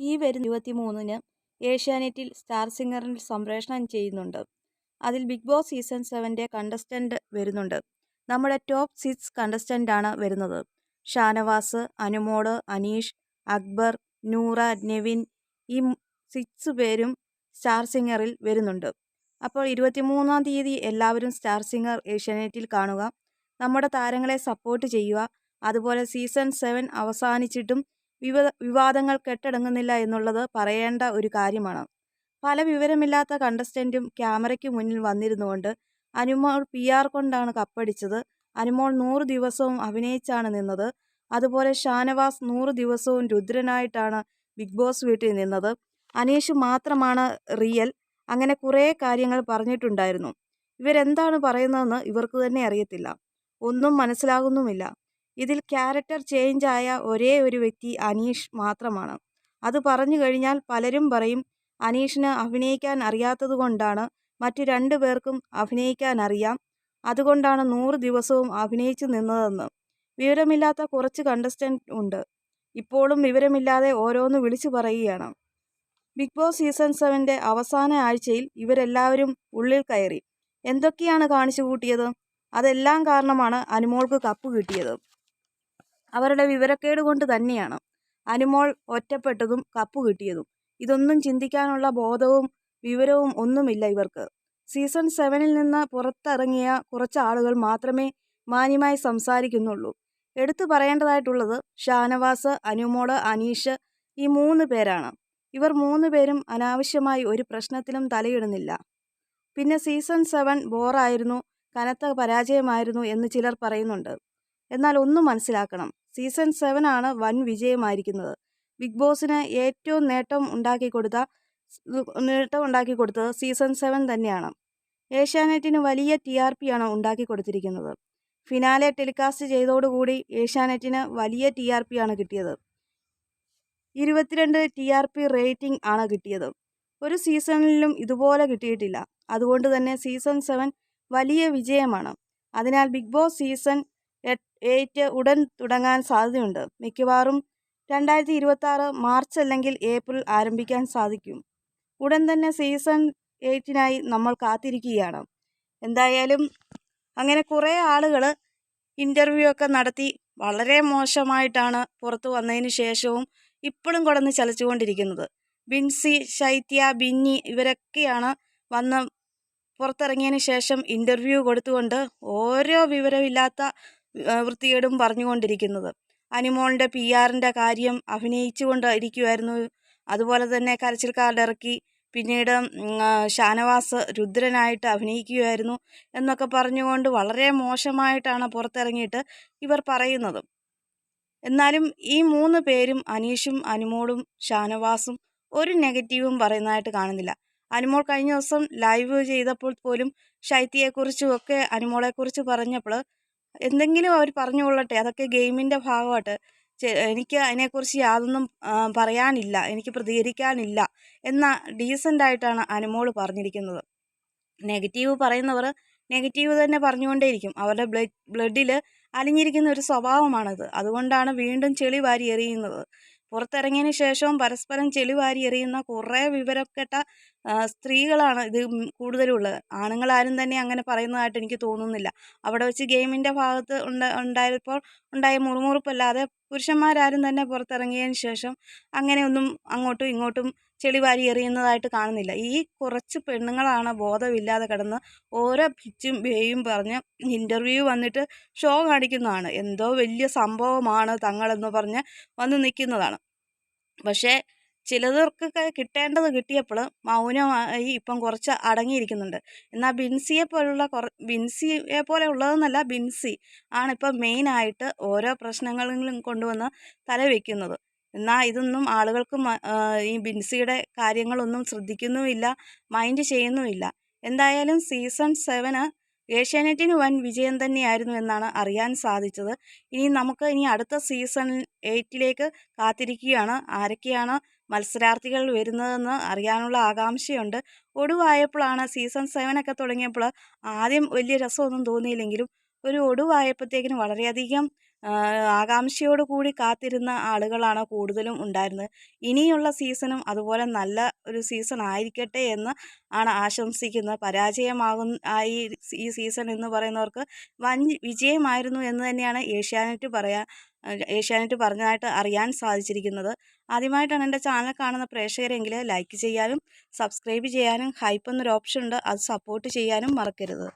ഈ വരുന്ന ഇരുപത്തിമൂന്നിന് ഏഷ്യാനെറ്റിൽ സ്റ്റാർ സിംഗറിൽ സംപ്രേഷണം ചെയ്യുന്നുണ്ട്. അതിൽ ബിഗ് ബോസ് സീസൺ സെവന്റെ കണ്ടസ്റ്റന്റ് വരുന്നുണ്ട്. നമ്മുടെ ടോപ്പ് സിക്സ് കണ്ടസ്റ്റന്റാണ് വരുന്നത്. ഷാനവാസ് അനുമോൾ അനീഷ് അക്ബർ നൂറ നെവിൻ ഈ സിക്സ് പേരും സ്റ്റാർ സിംഗറിൽ വരുന്നുണ്ട്. അപ്പോൾ ഇരുപത്തിമൂന്നാം തീയതി എല്ലാവരും സ്റ്റാർ സിംഗർ ഏഷ്യാനെറ്റിൽ കാണുക. നമ്മുടെ താരങ്ങളെ സപ്പോർട്ട് ചെയ്യുക. അതുപോലെ സീസൺ സെവൻ അവസാനിച്ചിട്ടും വിവ വിവാദങ്ങൾ കെട്ടടങ്ങുന്നില്ല എന്നുള്ളത് പറയേണ്ട ഒരു കാര്യമാണ്. പല വിവരമില്ലാത്ത കണ്ടസ്റ്റന്റും ക്യാമറയ്ക്ക് മുന്നിൽ വന്നിരുന്നുകൊണ്ട് അനുമോൾ പി ആർ കൊണ്ടാണ് കപ്പടിച്ചത്. അനുമോൾ നൂറ് ദിവസവും അഭിനയിച്ചാണ് നിന്നത്. അതുപോലെ ഷാനവാസ് നൂറ് ദിവസവും രുദ്രനായിട്ടാണ് ബിഗ് ബോസ് വീട്ടിൽ നിന്നത്. അനീഷ് മാത്രമാണ് റിയൽ അങ്ങനെ കുറേ കാര്യങ്ങൾ പറഞ്ഞിട്ടുണ്ടായിരുന്നു. ഇവരെന്താണ് പറയുന്നതെന്ന് ഇവർക്ക് തന്നെ അറിയത്തില്ല. ഒന്നും മനസ്സിലാകുന്നുമില്ല. ഇതിൽ ക്യാരക്ടർ ചേഞ്ച് ആയ ഒരേ ഒരു വ്യക്തി അനീഷ് മാത്രമാണ്. അത് പറഞ്ഞു കഴിഞ്ഞാൽ പലരും പറയും അനീഷിന് അഭിനയിക്കാൻ അറിയാത്തതുകൊണ്ടാണ് മറ്റു രണ്ടു പേർക്കും അഭിനയിക്കാൻ അറിയാം. അതുകൊണ്ടാണ് നൂറ് ദിവസവും അഭിനയിച്ചു നിന്നതെന്ന്. വിവരമില്ലാത്ത കുറച്ച് കണ്ടസ്റ്റന്റ് ഉണ്ട്. ഇപ്പോഴും വിവരമില്ലാതെ ഓരോന്ന് വിളിച്ചു പറയുകയാണ്. ബിഗ് ബോസ് സീസൺ സെവന്റെ അവസാന ആഴ്ചയിൽ ഇവരെല്ലാവരും ഉള്ളിൽ കയറി. എന്തൊക്കെയാണ് കാണിച്ചു കൂട്ടിയത് അതെല്ലാം കാരണമാണ് അനുമോൾക്ക് കപ്പ് കിട്ടിയത്. അവരുടെ വിവരക്കേട് കൊണ്ട് തന്നെയാണ്. അനുമോൾ ഒറ്റപ്പെട്ടതും കപ്പ് കിട്ടിയതും. ഇതൊന്നും ചിന്തിക്കാനുള്ള ബോധവും വിവരവും ഒന്നുമില്ല ഇവർക്ക്. സീസൺ സെവനിൽ നിന്ന് പുറത്തിറങ്ങിയ കുറച്ച് ആളുകൾ മാത്രമേ മാന്യമായി സംസാരിക്കുന്നുള്ളൂ. എടുത്തു പറയേണ്ടതായിട്ടുള്ളത് ഷാനവാസ് അനുമോൾ അനീഷ് ഈ മൂന്ന് പേരാണ്. ഇവർ മൂന്ന് പേരും അനാവശ്യമായി ഒരു പ്രശ്നത്തിലും തലയിടുന്നില്ല. പിന്നെ സീസൺ സെവൻ ബോറായിരുന്നു കനത്ത പരാജയമായിരുന്നു എന്ന് ചിലർ പറയുന്നുണ്ട്. എന്നാൽ ഒന്നും മനസ്സിലാക്കണം. സീസൺ സെവൻ ആണ് വൻ വിജയമായിരിക്കുന്നത്. ബിഗ് ബോസിന് ഏറ്റവും നേട്ടം ഉണ്ടാക്കി കൊടുത്ത നേട്ടം ഉണ്ടാക്കി കൊടുത്തത് സീസൺ സെവൻ തന്നെയാണ്. ഏഷ്യാനെറ്റിന് വലിയ ടി ആർ പി ആണ് ഉണ്ടാക്കി കൊടുത്തിരിക്കുന്നത്. ഫിനാലെ ടെലികാസ്റ്റ് ചെയ്തോടുകൂടി ഏഷ്യാനെറ്റിന് വലിയ ടി ആർ പി ആണ് കിട്ടിയത്. ഇരുപത്തിരണ്ട് ടി ആർ പി റേറ്റിംഗ് ആണ് കിട്ടിയത്. ഒരു സീസണിലും ഇതുപോലെ കിട്ടിയിട്ടില്ല. അതുകൊണ്ട് തന്നെ സീസൺ സെവൻ വലിയ വിജയമാണ്. അതിനാൽ ബിഗ് ബോസ് സീസൺ എയ്റ്റ് ഉടൻ തുടങ്ങാൻ സാധ്യതയുണ്ട്. മിക്കവാറും രണ്ടായിരത്തി ഇരുപത്തി ആറ് മാർച്ച് അല്ലെങ്കിൽ ഏപ്രിൽ ആരംഭിക്കാൻ സാധിക്കും. ഉടൻ തന്നെ സീസൺ എയ്റ്റിനായി നമ്മൾ കാത്തിരിക്കുകയാണ്. എന്തായാലും അങ്ങനെ കുറേ ആളുകൾ ഇന്റർവ്യൂ ഒക്കെ നടത്തി വളരെ മോശമായിട്ടാണ് പുറത്തു വന്നതിന് ശേഷവും ഇപ്പോഴും കൊടന്ന് ചലിച്ചുകൊണ്ടിരിക്കുന്നത്. ബിൻസി ശൈത്യ ബിന്നി ഇവരൊക്കെയാണ് വന്ന് പുറത്തിറങ്ങിയതിന് ശേഷം ഇന്റർവ്യൂ കൊടുത്തുകൊണ്ട് ഓരോ വിവരമില്ലാത്ത വൃത്തികേടും പറഞ്ഞുകൊണ്ടിരിക്കുന്നത്. അനിമോളിന്റെ പി ആറിന്റെ കാര്യം അഭിനയിച്ചു കൊണ്ടിരിക്കുമായിരുന്നു അതുപോലെ തന്നെ കരച്ചിൽ കാർഡ് ഇറക്കി പിന്നീട് ഷാനവാസ് രുദ്രനായിട്ട് അഭിനയിക്കുകയായിരുന്നു എന്നൊക്കെ പറഞ്ഞുകൊണ്ട് വളരെ മോശമായിട്ടാണ് പുറത്തിറങ്ങിയിട്ട് ഇവർ പറയുന്നത്. എന്നാലും ഈ മൂന്ന് പേരും അനീഷും അനുമോളും ഷാനവാസും ഒരു നെഗറ്റീവും പറയുന്നതായിട്ട് കാണുന്നില്ല. അനുമോൾ കഴിഞ്ഞ ദിവസം ലൈവ് ചെയ്തപ്പോൾ പോലും ശൈത്യയെക്കുറിച്ചും ഒക്കെ അനുമോളെക്കുറിച്ച് പറഞ്ഞപ്പോൾ എന്തെങ്കിലും അവർ പറഞ്ഞുകൊള്ളട്ടെ അതൊക്കെ ഗെയിമിന്റെ ഭാഗമായിട്ട്. എനിക്ക് അതിനെക്കുറിച്ച് യാതൊന്നും പറയാനില്ല. എനിക്ക് പ്രതികരിക്കാനില്ല. എന്ന ഡീസന്റായിട്ടാണ് അനുമോൾ പറഞ്ഞിരിക്കുന്നത്. നെഗറ്റീവ് പറയുന്നവർ നെഗറ്റീവ് തന്നെ പറഞ്ഞുകൊണ്ടേയിരിക്കും. അവരുടെ ബ്ലഡ് ബ്ലഡിൽ അലിഞ്ഞിരിക്കുന്ന ഒരു സ്വഭാവമാണത്. അതുകൊണ്ടാണ് വീണ്ടും ചെളി വാരി എറിയുന്നത്. പുറത്തിറങ്ങിയതിന് ശേഷവും പരസ്പരം ചെളി വാരി എറിയുന്ന കുറേ വിവരക്കെട്ട സ്ത്രീകളാണ് ഇത് കൂടുതലുള്ളത്. ആണുങ്ങളാരും തന്നെ അങ്ങനെ പറയുന്നതായിട്ട് എനിക്ക് തോന്നുന്നില്ല. അവിടെ വെച്ച് ഗെയിമിന്റെ ഭാഗത്ത് ഉണ്ട ഉണ്ടായപ്പോൾ ഉണ്ടായ മുറുമുറുപ്പല്ലാതെ പുരുഷന്മാരാരും തന്നെ പുറത്തിറങ്ങിയതിന് ശേഷം അങ്ങനെയൊന്നും അങ്ങോട്ടും ഇങ്ങോട്ടും ചെളി വാരി എറിയുന്നതായിട്ട് കാണുന്നില്ല. ഈ കുറച്ച് പെണ്ണുങ്ങളാണ് ബോധമില്ലാതെ കിടന്ന് ഓരോ പിച്ചും ബേയും പറഞ്ഞ് ഇന്റർവ്യൂ വന്നിട്ട് ഷോ കാണിക്കുന്നതാണ്. എന്തോ വലിയ സംഭവമാണ് തങ്ങളെന്ന് പറഞ്ഞ് വന്ന് നിൽക്കുന്നതാണ്. പക്ഷേ ചിലർക്കൊക്കെ കിട്ടേണ്ടത് കിട്ടിയപ്പോൾ മൗനമായി ഇപ്പം കുറച്ച് അടങ്ങിയിരിക്കുന്നുണ്ട്. എന്നാൽ ബിൻസിയെ പോലുള്ള കുറ ബിൻസിയെ പോലെ ഉള്ളതെന്നല്ല ബിൻസി ആണിപ്പം മെയിനായിട്ട് ഓരോ പ്രശ്നങ്ങളിലും കൊണ്ടുവന്ന് തലവെക്കുന്നത്. എന്നാൽ ഇതൊന്നും ആളുകൾക്ക് ഈ ബിൻസിയുടെ കാര്യങ്ങളൊന്നും ശ്രദ്ധിക്കുന്നുമില്ല മൈൻഡ് ചെയ്യുന്നുമില്ല. എന്തായാലും സീസൺ സെവന് ഏഷ്യാനെറ്റിന് വൻ വിജയം തന്നെയായിരുന്നു എന്നാണ് അറിയാൻ സാധിച്ചത്. ഇനി നമുക്ക് ഇനി അടുത്ത സീസൺ എയ്റ്റിലേക്ക് കാത്തിരിക്കുകയാണ്. ആരൊക്കെയാണ് മത്സരാർത്ഥികൾ വരുന്നതെന്ന് അറിയാനുള്ള ആകാംക്ഷയുണ്ട്. ഒടുവായപ്പോഴാണ് സീസൺ സെവനൊക്കെ തുടങ്ങിയപ്പോൾ ആദ്യം വലിയ രസമൊന്നും തോന്നിയില്ലെങ്കിലും ഒരു ഒടുവായപ്പോഴത്തേക്കിനും വളരെയധികം ആകാംക്ഷയോട് കൂടി കാത്തിരുന്ന ആളുകളാണ് കൂടുതലും ഉണ്ടായിരുന്നത്. ഇനിയുള്ള സീസണും അതുപോലെ നല്ല ഒരു സീസൺ ആയിരിക്കട്ടെ എന്ന് ആണ് ആശംസിക്കുന്നത്. പരാജയമാകും ആയി ഈ സീസൺ എന്ന് പറയുന്നവർക്ക് വൻ വിജയമായിരുന്നു എന്ന് തന്നെയാണ് ഏഷ്യാനെറ്റ് പറയാ ഏഷ്യാനെറ്റ് പറഞ്ഞതായിട്ട് അറിയാൻ സാധിച്ചിരിക്കുന്നത്. ആദ്യമായിട്ടാണ് എന്റെ ചാനൽ കാണുന്ന പ്രേക്ഷകരെങ്കിൽ ലൈക്ക് ചെയ്യാനും സബ്സ്ക്രൈബ് ചെയ്യാനും ഹൈപ്പ് എന്നൊരു ഓപ്ഷൻ ഉണ്ട് അത് സപ്പോർട്ട് ചെയ്യാനും മറക്കരുത്.